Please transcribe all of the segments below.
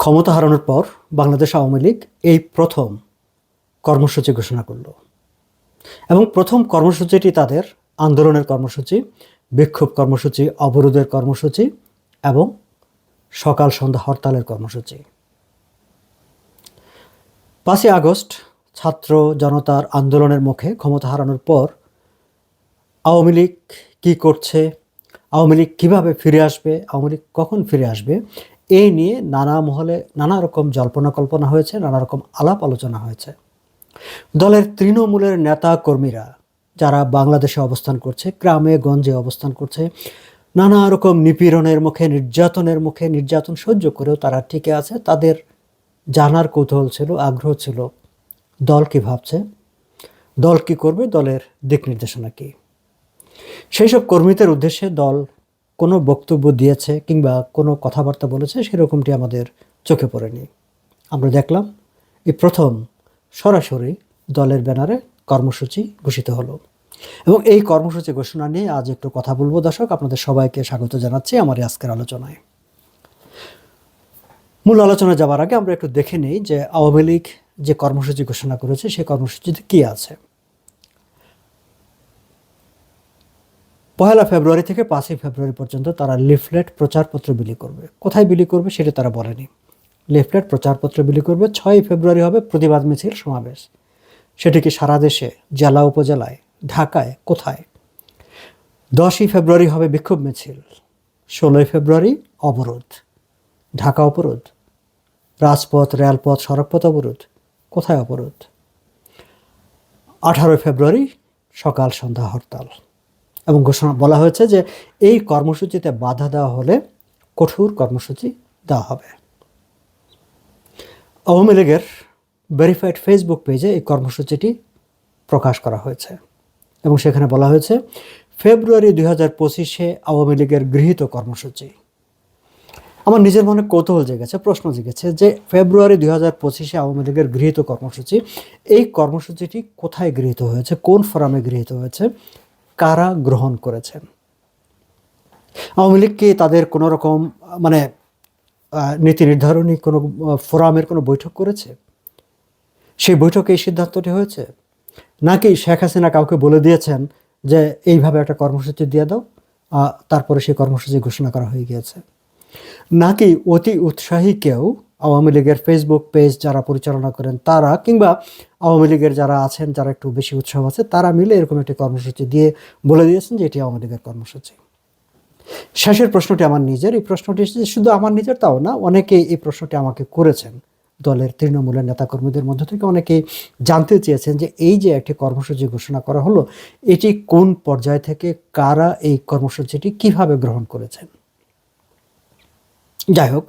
ক্ষমতা হারানোর পর বাংলাদেশ আওয়ামী লীগ এই প্রথম কর্মসূচি ঘোষণা করল। এবং প্রথম কর্মসূচিটি তাদের আন্দোলনের কর্মসূচি, বিক্ষোভ কর্মসূচি, অবরোধের কর্মসূচি এবং সকাল সন্ধ্যা হরতালের কর্মসূচি। পাঁচই আগস্ট ছাত্র জনতার আন্দোলনের মুখে ক্ষমতা হারানোর পর আওয়ামী লীগ কী করছে, আওয়ামী লীগ কীভাবে ফিরে আসবে, আওয়ামী লীগ কখন ফিরে আসবে এই নিয়ে নানা মহলে নানা রকম জল্পনা কল্পনা হয়েছে, নানা রকম আলাপ আলোচনা হয়েছে। দলের তৃণমূলের নেতা কর্মীরা যারা বাংলাদেশে অবস্থান করছে, গ্রামে গঞ্জে অবস্থান করছে, নানা রকম নিপীড়নের মুখে, নির্যাতনের মুখে, নির্যাতন সহ্য করেও তারা টিকে আছে, তাদের জানার কৌতূহল ছিল, আগ্রহ ছিল, দল কি ভাবছে, দল কি করবে, দলের দিক নির্দেশনা কী? সেই সব কর্মীদের উদ্দেশ্যে দল কোনো বক্তব্য দিয়েছে কিংবা কোনো কথাবার্তা বলেছে, সেরকমটি আমাদের চোখে পড়েনি। আমরা দেখলাম, এই প্রথম সরাসরি দলের ব্যানারে কর্মসূচি ঘোষিত হলো। এবং এই কর্মসূচি ঘোষণা নিয়ে আজ একটু কথা বলব দর্শক, আপনাদের সবাইকে স্বাগত জানাচ্ছি আমার আজকের আলোচনায়। মূল আলোচনা যাওয়ার আগে আমরা একটু দেখে নিই যে আওয়ামী লীগ যে কর্মসূচি ঘোষণা করেছে সেই কর্মসূচিতে কী আছে। পহেলা ফেব্রুয়ারি থেকে পাঁচই ফেব্রুয়ারি পর্যন্ত তারা লিফলেট প্রচারপত্র বিলি করবে। কোথায় বিলি করবে সেটা তারা বলেনি। লিফলেট প্রচারপত্র বিলি করবে ছয়ই ফেব্রুয়ারি হবে প্রতিবাদ মিছিল সমাবেশ। সেটি কি সারা দেশে, জেলা উপজেলায়, ঢাকায়, কোথায়? দশই ফেব্রুয়ারি হবে বিক্ষোভ মিছিল। ষোলোই ফেব্রুয়ারি অবরোধ। ঢাকা অবরোধ। রাজপথ, রেলপথ, সড়কপথ অবরোধ। কোথায় অবরোধ? আঠারোই ফেব্রুয়ারি সকাল সন্ধ্যা হরতাল। এবং ঘোষণা বলা হয়েছে যে এই কর্মসূচিতে বাধা দেওয়া হলে কঠোর কর্মসূচি দেওয়া হবে। আওয়ামী লীগের ভেরিফাইড ফেসবুক পেজে এই কর্মসূচিটি প্রকাশ করা হয়েছে এবং সেখানে বলা হয়েছে, ফেব্রুয়ারি দুই হাজার পঁচিশে আওয়ামী লীগের গৃহীত কর্মসূচি। আমার নিজের মনে কৌতূহল জেগেছে, প্রশ্ন জেগেছে যে ফেব্রুয়ারি দুই হাজার পঁচিশে আওয়ামী লীগের গৃহীত কর্মসূচি, এই কর্মসূচিটি কোথায় গৃহীত হয়েছে, কোন ফোরামে গৃহীত হয়েছে কারা গ্রহণ করেছেন? আওয়ামী লীগ কি তাদের কোনো রকম মানে নীতি নির্ধারণী কোনো ফোরামের কোনো বৈঠক করেছে? সেই বৈঠকে এই সিদ্ধান্তটি হয়েছে? নাকি শেখ হাসিনা কাউকে বলে দিয়েছেন যে, এইভাবে একটা কর্মসূচি দিয়ে দাও তারপরে সেই কর্মসূচি ঘোষণা করা হয়ে গিয়েছে নাকি অতি উৎসাহী কেউ আওয়ামী লীগের ফেসবুক পেজ যারা পরিচালনা করেন তারা কিংবা আওয়ামী লীগের যারা আছেন, যারা একটু বেশি উৎসাহ আছে, তারা মিলে এরকম একটি কর্মসূচি দিয়ে বলে দিয়েছেন যে এটি আওয়ামী লীগের কর্মসূচি। শেষের প্রশ্নটি আমার নিজের। এই প্রশ্নটি শুধু আমার নিজের তাও না, অনেকেই এই প্রশ্নটি আমাকে করেছেন। দলের তৃণমূলের নেতাকর্মীদের মধ্য থেকে অনেকেই জানতে চেয়েছেন যে এই যে একটি কর্মসূচি ঘোষণা করা হলো, এটি কোন পর্যায় থেকে কারা এই কর্মসূচিটি কীভাবে গ্রহণ করেছেন? যাই হোক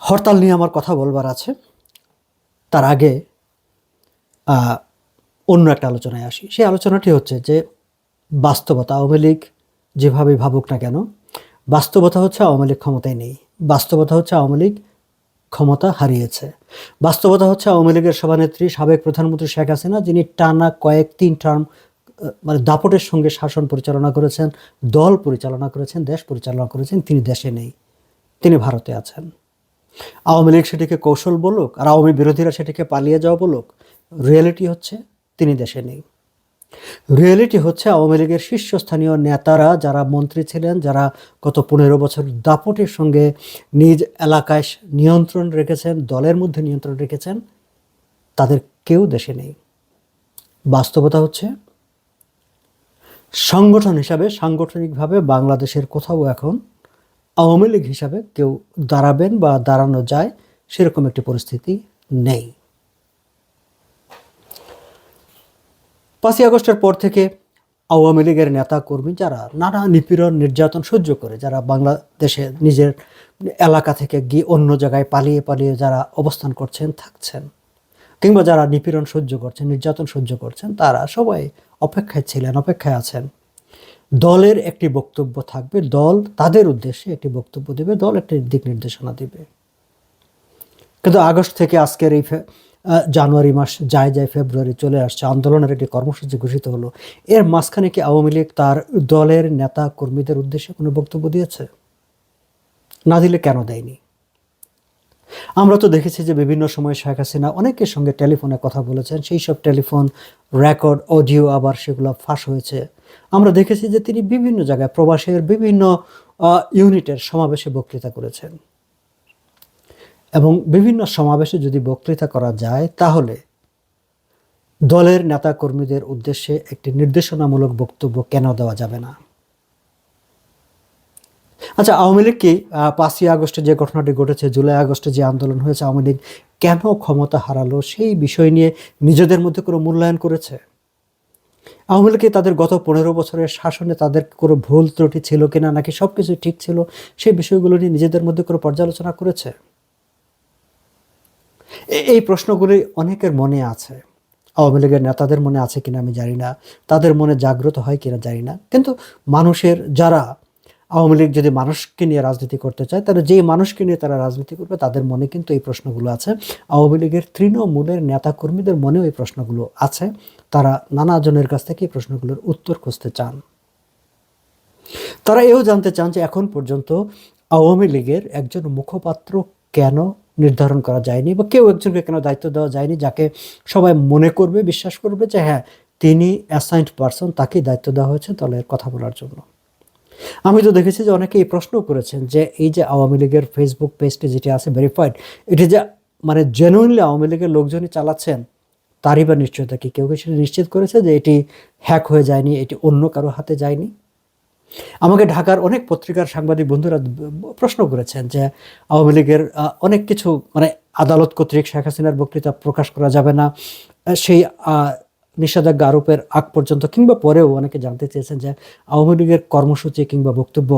হরতাল নিয়ে আমার কথা বলবার আছে। তার আগে অন্য একটা আলোচনায় আসি। সেই আলোচনাটি হচ্ছে যে, বাস্তবতা আওয়ামী লীগ যেভাবে ভাবুক না কেন, বাস্তবতা হচ্ছে আওয়ামী লীগ ক্ষমতায় নেই। বাস্তবতা হচ্ছে আওয়ামী লীগ ক্ষমতা হারিয়েছে। বাস্তবতা হচ্ছে আওয়ামী লীগের সভানেত্রী, সাবেক প্রধানমন্ত্রী শেখ হাসিনা, যিনি টানা কয়েক তিন টার্ম মানে দাপটের সঙ্গে শাসন পরিচালনা করেছেন, দল পরিচালনা করেছেন, দেশ পরিচালনা করেছেন, তিনি দেশে নেই। তিনি ভারতে আছেন। আওয়ামী লীগ সেটিকে কৌশল বলুক আর আওয়ামী বিরোধীরা সেটিকে পালিয়ে যাওয়া বলুক রিয়েলিটি হচ্ছে তিনি দেশে নেই। রিয়েলিটি হচ্ছে আওয়ামী লীগের শীর্ষস্থানীয় নেতারা যারা মন্ত্রী ছিলেন, যারা গত পনেরো বছর দাপটের সঙ্গে নিজ এলাকায় নিয়ন্ত্রণ রেখেছেন, দলের মধ্যে নিয়ন্ত্রণ রেখেছেন, তাদের কেউ দেশে নেই। বাস্তবতা হচ্ছে, সংগঠন হিসাবে সাংগঠনিকভাবে বাংলাদেশের কোথাও এখন আওয়ামী লীগ হিসাবে কেউ দাঁড়াবেন বা দাঁড়ানো যায়, সেরকম একটি পরিস্থিতি নেই। পাঁচই আগস্টের পর থেকে আওয়ামী লীগের নেতা কর্মী যারা নানা নিপীড়ন, নির্যাতন সহ্য করে, যারা বাংলাদেশে নিজের এলাকা থেকে গিয়ে অন্য জায়গায় পালিয়ে পালিয়ে যারা অবস্থান করছেন, থাকছেন, কিংবা যারা নিপীড়ন সহ্য করছেন, নির্যাতন সহ্য করছেন, তারা সবাই অপেক্ষায় ছিলেন, অপেক্ষায় আছেন। দলের একটি বক্তব্য থাকবে, দল তাদের উদ্দেশ্যে একটি বক্তব্য দেবে, দল একটি দিক নির্দেশনা দেবে। কিন্তু আগস্ট থেকে আজকের এই জানুয়ারি মাস যায় যায় ফেব্রুয়ারি চলে আসছে, আন্দোলনের একটি কর্মসূচি ঘোষিত হলো। এর মাঝখানে কি আওয়ামী লীগ তার দলের নেতা কর্মীদের উদ্দেশ্যে কোনো বক্তব্য দিয়েছে? না দিলে কেন দেয়নি? আমরা তো দেখেছি যে বিভিন্ন সময় শেখ হাসিনা অনেকের সঙ্গে টেলিফোনে কথা বলেছেন, সেই সব টেলিফোন, রেকর্ড, অডিও আবার সেগুলো ফাঁস হয়েছে। আমরা দেখেছি যে তিনি বিভিন্ন জায়গায় প্রবাসের বিভিন্ন ইউনিটের সমাবেশে বক্তৃতা করেছেন। এবং বিভিন্ন সমাবেশে যদি বক্তৃতা করা যায়, তাহলে দলের নেতাকর্মীদের উদ্দেশ্যে একটি নির্দেশনামূলক বক্তব্য কেন দেওয়া যাবে না? আচ্ছা আওয়ামী লীগ কি পাঁচই আগস্টে যে ঘটনাটি ঘটেছে, জুলাই আগস্টে যে আন্দোলন হয়েছে, আওয়ামী লীগ কেন ক্ষমতা হারালো, সেই বিষয় নিয়ে নিজেদের মধ্যে কোনো মূল্যায়ন করেছে? আওয়ামী তাদের গত পনেরো বছরের শাসনে তাদের কোনো ভুল ত্রুটি ছিল কিনা, নাকি সব কিছু ঠিক ছিল, সেই বিষয়গুলো নিয়ে নিজেদের মধ্যে কোনো পর্যালোচনা করেছে? এই প্রশ্নগুলি অনেকের মনে আছে। আওয়ামী লীগের নেতাদের মনে আছে কিনা আমি জানি না। তাদের মনে জাগ্রত হয় কিনা জানি না। কিন্তু মানুষের যারা আওয়ামী লীগ যদি মানুষকে নিয়ে রাজনীতি করতে চায়, তাহলে যেই মানুষকে নিয়ে তারা রাজনীতি করবে, তাদের মনে কিন্তু এই প্রশ্নগুলো আছে। আওয়ামী লীগের তৃণমূলের নেতাকর্মীদের মনেও এই প্রশ্নগুলো আছে। তারা নানা জনের কাছ থেকে এই প্রশ্নগুলোর উত্তর খুঁজতে চান। তারা এও জানতে চান যে এখন পর্যন্ত আওয়ামী লীগের একজন মুখপাত্র কেন নির্ধারণ করা যায়নি বা কেউ একজনকে কেন দায়িত্ব দেওয়া যায়নি যাকে সবাই মনে করবে, বিশ্বাস করবে যে হ্যাঁ তিনি অ্যাসাইন্ড পারসন তাকেই দায়িত্ব দেওয়া হয়েছে দলের কথা বলার জন্য। আমি তো দেখেছি যে অনেকে এই প্রশ্ন করেছেন যে এই যে আওয়ামী লীগের ফেসবুক পেজটি যেটি আছে ভেরিফাইড এটি যে মানে জেনুইনলি আওয়ামী লীগের লোকজনই চালাচ্ছেন, তারই বা নিশ্চয়তা কি? কেউ কি সেটা নিশ্চিত করেছে যে এটি হ্যাক হয়ে যায়নি, এটি অন্য কারও হাতে যায়নি? আমাকে ঢাকার অনেক পত্রিকার সাংবাদিক বন্ধুরা প্রশ্ন করেছেন যে আওয়ামী লীগের অনেক কিছু মানে আদালত কর্তৃক শেখ হাসিনার বক্তৃতা প্রকাশ করা যাবে না। সেই নিষেধাজ্ঞা আরোপের আগ পর্যন্ত কিংবা পরেও অনেকে জানতে চেয়েছেন যে আওয়ামী লীগের কর্মসূচি কিংবা বক্তব্য।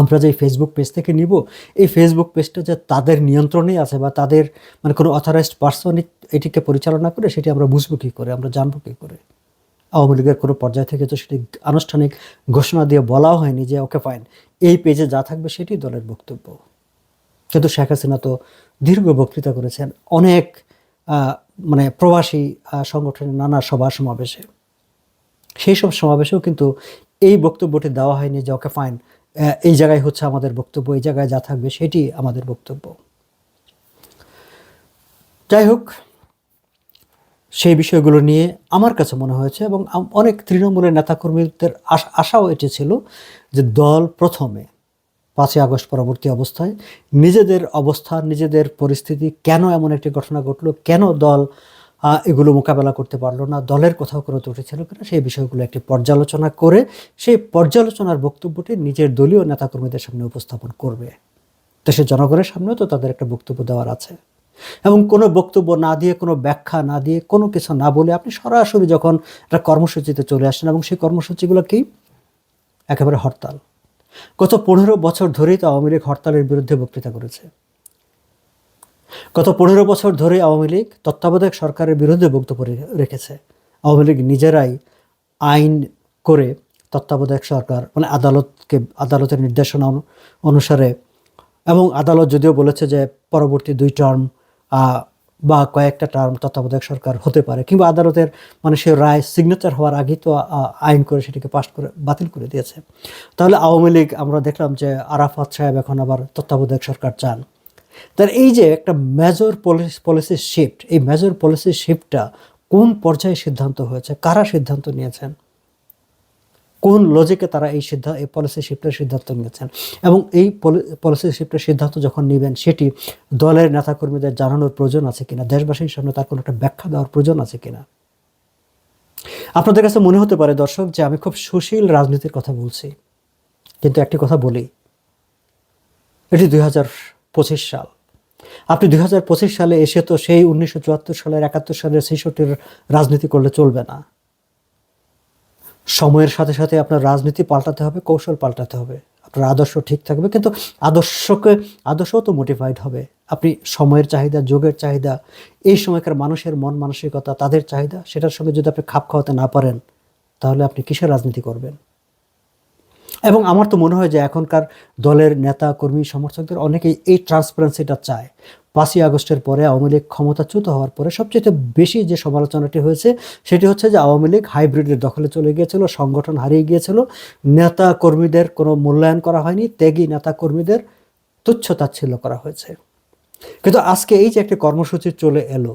আমরা যে ফেসবুক পেজ থেকে নিব, এই ফেসবুক পেজটা যে তাদের নিয়ন্ত্রণে আছে বা তাদের মানে কোনো অথরাইজড পার্সন এটিকে পরিচালনা করে, সেটি আমরা বুঝব কী করে, আমরা জানব কী করে? আওয়ামী লীগের কোনো পর্যায় থেকে তো সেটি আনুষ্ঠানিক ঘোষণা দিয়ে বলাও হয়নি যে, ওকে ফাইন এই পেজে যা থাকবে সেটি দলের বক্তব্য। কিন্তু শেখ হাসিনা তো দীর্ঘ বক্তৃতা করেছেন। অনেক মানে প্রবাসী সংগঠনের নানা সভা সমাবেশে। সেই সব সমাবেশেও কিন্তু এই বক্তব্যটি দেওয়া হয়নি যে, ওকে, ফাইন এই জায়গায় হচ্ছে আমাদের বক্তব্য, এই জায়গায় যা থাকবে সেটি আমাদের বক্তব্য। যাই হোক, সেই বিষয়গুলো নিয়ে আমার কাছে মনে হয়েছে এবং অনেক তৃণমূলের নেতাকর্মীদের আশ- আশাও এটি ছিল যে, দল প্রথমে পাঁচই আগস্ট পরবর্তী অবস্থায়। নিজেদের অবস্থান নিজেদের পরিস্থিতি, কেন এমন একটি ঘটনা ঘটলো, কেন দল এগুলো মোকাবেলা করতে পারল না, দলের কোথাও কোনো ত্রুটি ছিল কিনা, সেই বিষয়গুলো একটি পর্যালোচনা করে সেই পর্যালোচনার বক্তব্যটি নিজের দলীয় নেতাকর্মীদের সামনে উপস্থাপন করবে। দেশের জনগণের সামনেও তো তাদের একটা বক্তব্য দেওয়ার আছে। এবং কোনো বক্তব্য না দিয়ে, কোনো ব্যাখ্যা না দিয়ে, কোনো কিছু না বলে আপনি সরাসরি যখন একটা কর্মসূচিতে চলে আসেন এবং সেই কর্মসূচিগুলো কি? একেবারে হরতাল। গত পনেরো বছর ধরেই তো আওয়ামী লীগ হরতালের বিরুদ্ধে বক্তৃতা করেছে। গত পনেরো বছর ধরে আওয়ামী লীগ তত্ত্বাবধায়ক সরকারের বিরুদ্ধে বক্তব্য রেখেছে। আওয়ামী লীগ নিজেরাই আইন করে তত্ত্বাবধায়ক সরকার মানে আদালতকে, আদালতের নির্দেশনা অনুসারে এবং আদালত যদিও বলেছে যে পরবর্তী দুই টার্ম বা কয়েকটা টার্ম তত্ত্বাবধায়ক সরকার হতে পারে কিংবা আদালতের মানে সে রায় সিগনেচার হওয়ার আগেই তো আইন করে সেটিকে পাশ করে, বাতিল করে দিয়েছে। তাহলে আওয়ামী লীগ আমরা দেখলাম যে আরাফাত সাহেব এখন আবার তত্ত্বাবধায়ক সরকার চান। তার এই যে একটা মেজর পলিসি পলিসি শিফট এই মেজর পলিসি শিফটটা কোন পর্যায়ে সিদ্ধান্ত হয়েছে? কারা সিদ্ধান্ত নিয়েছেন? কোন লজিকে তারা এই সিদ্ধান্ত এই পলিসি শিফটের সিদ্ধান্ত নিয়েছেন? এবং এই পলিসি শিফটের সিদ্ধান্ত যখন নেবেন, সেটি দলের নেতাকর্মীদের জানানোর প্রয়োজন আছে কিনা? দেশবাসীর সামনে তার কোনো একটা ব্যাখ্যা দেওয়ার প্রয়োজন আছে কিনা? আপনাদের কাছে মনে হতে পারে, দর্শক, যে আমি খুব সুশীল রাজনীতির কথা বলছি। কিন্তু একটি কথা বলি। এটি দুই হাজার পঁচিশ সাল। আপনি দুই হাজার পঁচিশ সালে এসে তো সেই উনিশশো চুয়াত্তর সালের একাত্তর সালের ছেষট্টির রাজনীতি করলে চলবে না। সময়ের সাথে সাথে আপনার রাজনীতি পাল্টাতে হবে, কৌশল পাল্টাতে হবে। আপনার আদর্শ ঠিক থাকবে, কিন্তু আদর্শকে, আদর্শও তো মোটিফাইড হবে। আপনি সময়ের চাহিদা, যোগের চাহিদা, এই সময়কার মানুষের মন মানসিকতা, তাদের চাহিদা, সেটার সঙ্গে যদি আপনি খাপ খাওয়াতে না পারেন, তাহলে আপনি কিসের রাজনীতি করবেন? এবং আমার তো মনে হয় যে এখনকার দলের নেতা, কর্মী, সমর্থকদের অনেকেই এই ট্রান্সপারেন্সিটা চায়। পাঁচই আগস্টের পরে আওয়ামী লীগ ক্ষমতাচ্যুত হওয়ার পরে সবচেয়ে বেশি যে সমালোচনাটি হয়েছে, সেটি হচ্ছে যে আওয়ামী লীগ হাইব্রিডের দখলে চলে গিয়েছিল, সংগঠন হারিয়ে গিয়েছিল নেতা কর্মীদের কোনো মূল্যায়ন করা হয়নি, ত্যাগী নেতা কর্মীদের তুচ্ছ তাচ্ছিল্য করা হয়েছে। কিন্তু আজকে এই যে একটা কর্মসূচি চলে এলো,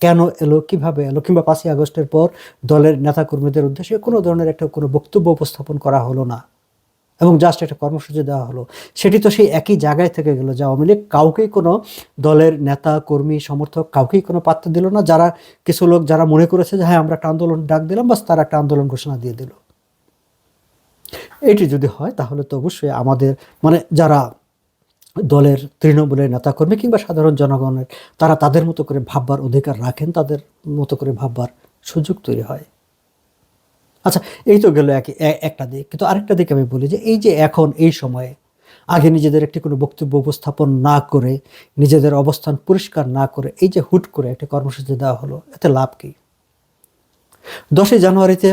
কেন এলো, কীভাবে এলো, কিংবা পাঁচই আগস্টের পর দলের নেতাকর্মীদের উদ্দেশ্যে কোনো ধরনের একটা কোনো বক্তব্য উপস্থাপন করা হলো না? এবং জাস্ট একটা কর্মসূচি দেওয়া হলো। সেটি তো সেই একই জায়গায় থেকে গেল, যে আওয়ামী লীগ কাউকেই কোনো দলের নেতা, কর্মী, সমর্থক কাউকেই কোনো পাত্র দিল না। যারা কিছু লোক যারা মনে করেছে যে হ্যাঁ আমরা একটা আন্দোলন ডাক দিলাম, বাস তারা একটা আন্দোলন ঘোষণা দিয়ে দিল। এটি যদি হয়, তাহলে তো অবশ্যই আমাদের মানে যারা দলের তৃণমূলের নেতাকর্মী কিংবা সাধারণ জনগণের, তারা তাদের মতো করে ভাববার অধিকার রাখেন, তাদের মতো করে ভাববার সুযোগ তৈরি হয়। আচ্ছা এই তো গেল এক একটা দিক। কিন্তু আরেকটা দিক আমি বলি যে এই যে এখন, এই সময়ে আগে নিজেদের একটি কোনো বক্তব্য উপস্থাপন না করে, নিজেদের অবস্থান পরিষ্কার না করে, এই যে হুট করে একটা কর্মসূচি দেওয়া হলো, এতে লাভ কি? দশই জানুয়ারিতে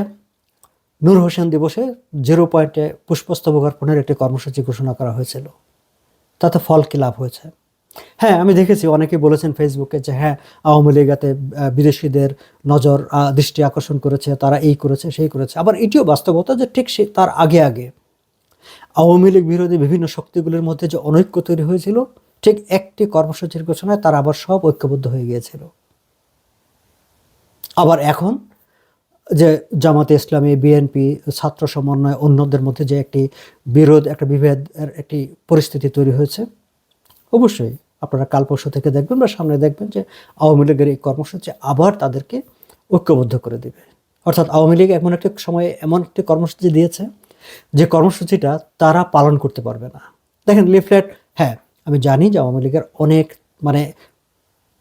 নূর হোসেন দিবসে জিরো পয়েন্টে পুষ্পস্তবক অর্পণের একটি কর্মসূচি ঘোষণা করা হয়েছিল। তাতে ফল কি লাভ হয়েছে? হ্যাঁ আমি দেখেছি, অনেকে বলেছেন ফেসবুকে যে হ্যাঁ আওয়ামী লীগ এতে বিদেশিদের নজর দৃষ্টি আকর্ষণ করেছে, তারা এই করেছে, সেই করেছে। আবার এটিও বাস্তবতা যে, ঠিক সে, তার আগে আগে। আওয়ামী লীগ বিরোধী বিভিন্ন শক্তিগুলির মধ্যে যে অনৈক্য তৈরি হয়েছিল, ঠিক একটি কর্মসূচির ঘোষণায় তারা আবার সব ঐক্যবদ্ধ হয়ে গিয়েছিল। আবার এখন যে, জামাতে ইসলামী, বিএনপি, ছাত্র সমন্বয় অন্যদের মধ্যে যে একটি বিরোধ, একটা বিভেদের একটি পরিস্থিতি তৈরি হয়েছে অবশ্যই আপনারা কাল পরশু থেকে দেখবেন বা সামনে দেখবেন যে আওয়ামী লীগের এই কর্মসূচি আবার তাদেরকে ঐক্যবদ্ধ করে দিবে। অর্থাৎ আওয়ামী লীগ এমন একটি সময়ে এমন একটি কর্মসূচি দিয়েছে যে কর্মসূচিটা তারা পালন করতে পারবে না। দেখেন লিফলেট হ্যাঁ আমি জানি যে আওয়ামী লীগের অনেক মানে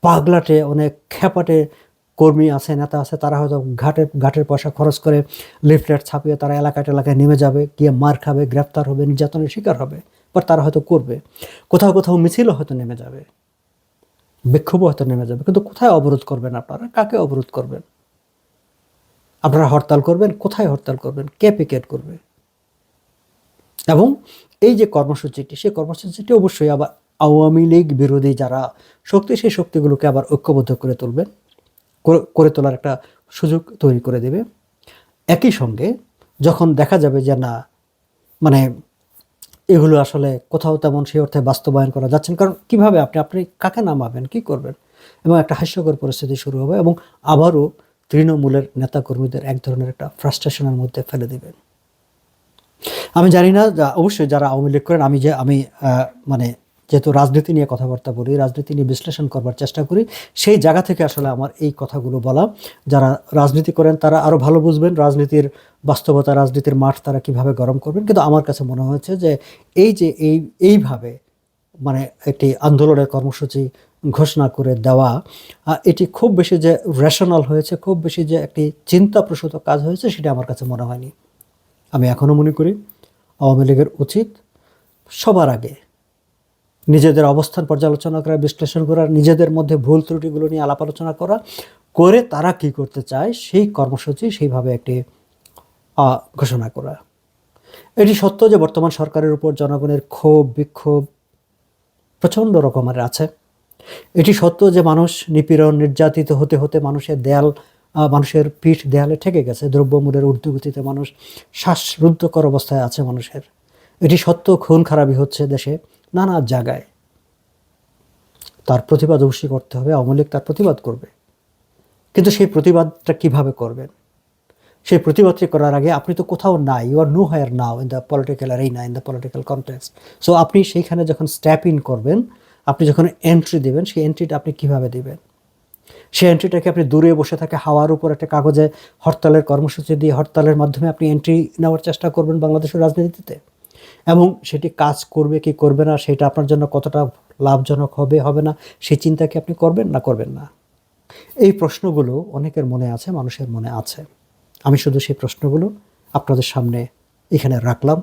পাগলাটে, অনেক খ্যাপাটে কর্মী আছে, নেতা আছে, তারা হয়তো ঘাটের ঘাটের পয়সা খরচ করে লিফলেট ছাপিয়ে তারা এলাকায় এলাকায় নেমে যাবে, গিয়ে মার খাবে, গ্রেফতার হবে, নির্যাতনের শিকার হবে। বাট তারা হয়তো করবে। কোথাও কোথাও মিছিলও হয়তো নেমে যাবে। বিক্ষোভও হয়তো নেমে যাবে। কিন্তু কোথায় অবরোধ করবেন আপনারা? কাকে অবরোধ করবেন? আপনারা হরতাল করবেন? কোথায় হরতাল করবেন? কে পিকেট করবে? এবং এই যে কর্মসূচিটি, সেই কর্মসূচিটি অবশ্যই আবার আওয়ামী লীগ বিরোধী যারা শক্তি, সেই শক্তিগুলোকে আবার ঐক্যবদ্ধ করে তুলবেন করে তোলার একটা সুযোগ তৈরি করে দেবে। একই সঙ্গে যখন দেখা যাবে যে না মানে এগুলো আসলে কোথাও তেমন সেই অর্থে বাস্তবায়ন করা যাচ্ছেন কারণ কীভাবে আপনি আপনি কাকে নামাবেন, কি করবেন? এবং একটা হাস্যকর পরিস্থিতি শুরু হবে এবং আবারও তৃণমূলের নেতাকর্মীদের এক ধরনের একটা ফ্রাস্ট্রেশনের মধ্যে ফেলে দেবেন। আমি জানি না অবশ্যই যারা আওয়ামী লীগ করেন, আমি যে, আমি মানে যেহেতু রাজনীতি নিয়ে কথাবার্তা বলি, রাজনীতি নিয়ে বিশ্লেষণ করবার চেষ্টা করি, সেই জায়গা থেকে আসলে আমার এই কথাগুলো বলা। যারা রাজনীতি করেন তারা আরও ভালো বুঝবেন রাজনীতির বাস্তবতা, রাজনীতির মাঠ তারা কীভাবে গরম করবেন। কিন্তু আমার কাছে মনে হয়েছে যে এই যে এই, এইভাবে মানে একটি আন্দোলনের কর্মসূচি ঘোষণা করে দেওয়া এটি খুব বেশি যে রেশনাল হয়েছে, খুব বেশি যে একটি চিন্তাপ্রসূত কাজ হয়েছে, সেটা আমার কাছে মনে হয়নি। আমি এখনও মনে করি, আওয়ামী লীগের উচিত সবার আগে নিজেদের অবস্থান পর্যালোচনা করা বিশ্লেষণ করা, নিজেদের মধ্যে ভুল ত্রুটিগুলো নিয়ে আলাপ আলোচনা করা, করে তারা কি করতে চায় সেই কর্মসূচি সেইভাবে একটি ঘোষণা করা। এটি সত্য যে বর্তমান সরকারের উপর জনগণের ক্ষোভ, বিক্ষোভ প্রচণ্ড রকমের আছে। এটি সত্য যে মানুষ নিপীড়ন, নির্যাতিত হতে হতে মানুষের দেয়াল মানুষের পিঠ দেয়ালে ঠেকে গেছে। দ্রব্যমূল্যের ঊর্ধ্বগতিতে মানুষ শ্বাসরুদ্ধকর অবস্থায় আছে মানুষের। এটি সত্য, খুন খারাপই হচ্ছে দেশে নানা জায়গায়। তার প্রতিবাদ অবশ্যই করতে হবে, আওয়ামী লীগ তার প্রতিবাদ করবে। কিন্তু সেই প্রতিবাদটা কীভাবে করবেন? সেই প্রতিবাদটি করার আগে আপনি তো কোথাও নাই you are no higher now in the political arena in the political context so আপনি সেইখানে যখন স্ট্যাপ ইন করবেন, আপনি যখন এন্ট্রি দেবেন, সেই এন্ট্রিটা আপনি কীভাবে দেবেন? সেই এন্ট্রিটাকে আপনি দূরে বসে থাকে হাওয়ার উপর একটা কাগজে হরতালের কর্মসূচি দিয়ে হরতালের মাধ্যমে আপনি এন্ট্রি নেওয়ার চেষ্টা করবেন বাংলাদেশের রাজনীতিতে? এবং সেটি কাজ করবে কি করবে না, সেটা আপনার জন্য কতটা লাভজনক হবে হবে না সেই চিন্তা কি আপনি করবেন না করবেন না? এই প্রশ্নগুলো অনেকের মনে আছে, মানুষের মনে আছে। আমি শুধু সেই প্রশ্নগুলো আপনাদের সামনে এখানে রাখলাম।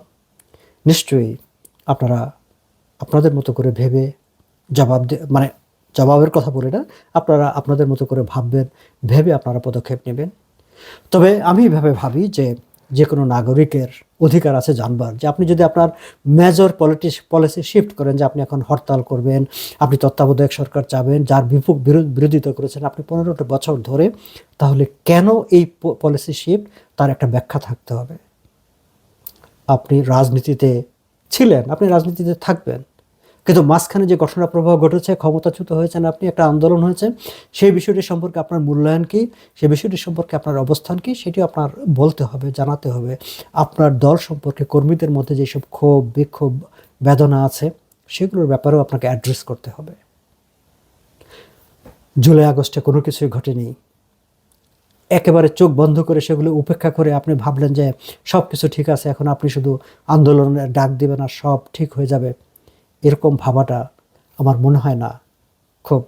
নিশ্চয়ই আপনারা আপনাদের মতো করে ভেবে জবাব মানে জবাবের কথা বলি না, আপনারা আপনাদের মতো করে ভাববেন, ভেবে আপনারা পদক্ষেপ নেবেন। তবে আমি এভাবে ভাবি যে যে কোনো নাগরিকের অধিকার আছে জানবার। যে আপনি যদি আপনার মেজর পলিটিস পলিসি শিফট করেন, যে আপনি এখন হরতাল করবেন, আপনি তত্ত্বাবধায়ক সরকার চাবেন, যার বিরো- বিরোধিতা করেছেন, আপনি পনেরোটা বছর ধরে, তাহলে কেন এই পলিসি শিফট তার একটা ব্যাখ্যা থাকতে হবে। আপনি রাজনীতিতে ছিলেন, আপনি রাজনীতিতে থাকবেন। কিন্তু মাঝখানে যে ঘটনা প্রবাহ ঘটেছে, ক্ষমতাচ্যুত হয়েছেন আপনি, একটা আন্দোলন হয়েছে, সেই বিষয়টি সম্পর্কে আপনার মূল্যায়ন কি? সেই বিষয়টি সম্পর্কে আপনার অবস্থান কি? সেটিও আপনার বলতে হবে, জানাতে হবে। আপনার দল সম্পর্কে কর্মীদের মধ্যে যেসব ক্ষোভ, বিক্ষোভ, বেদনা আছে, সেগুলোর ব্যাপারেও আপনাকে অ্যাড্রেস করতে হবে। জুলাই আগস্টে কোনো কিছুই ঘটেনি। একেবারে চোখ বন্ধ করে সেগুলো উপেক্ষা করে আপনি ভাবলেন যে সব কিছু ঠিক আছে, এখন আপনি শুধু আন্দোলনের ডাক দেবেন আর সব ঠিক হয়ে যাবে। এরকম ভাবাটা আমার মনে হয় না। খুব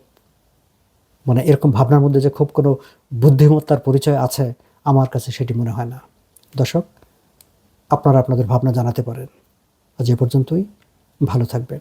মানে এরকম ভাবনার মধ্যে যে খুব কোনো বুদ্ধিমত্তার পরিচয় আছে, আমার কাছে সেটি মনে হয় না। দর্শক, আপনারা আপনাদের ভাবনা জানাতে পারেন। আজ এ পর্যন্তই। ভালো থাকবেন।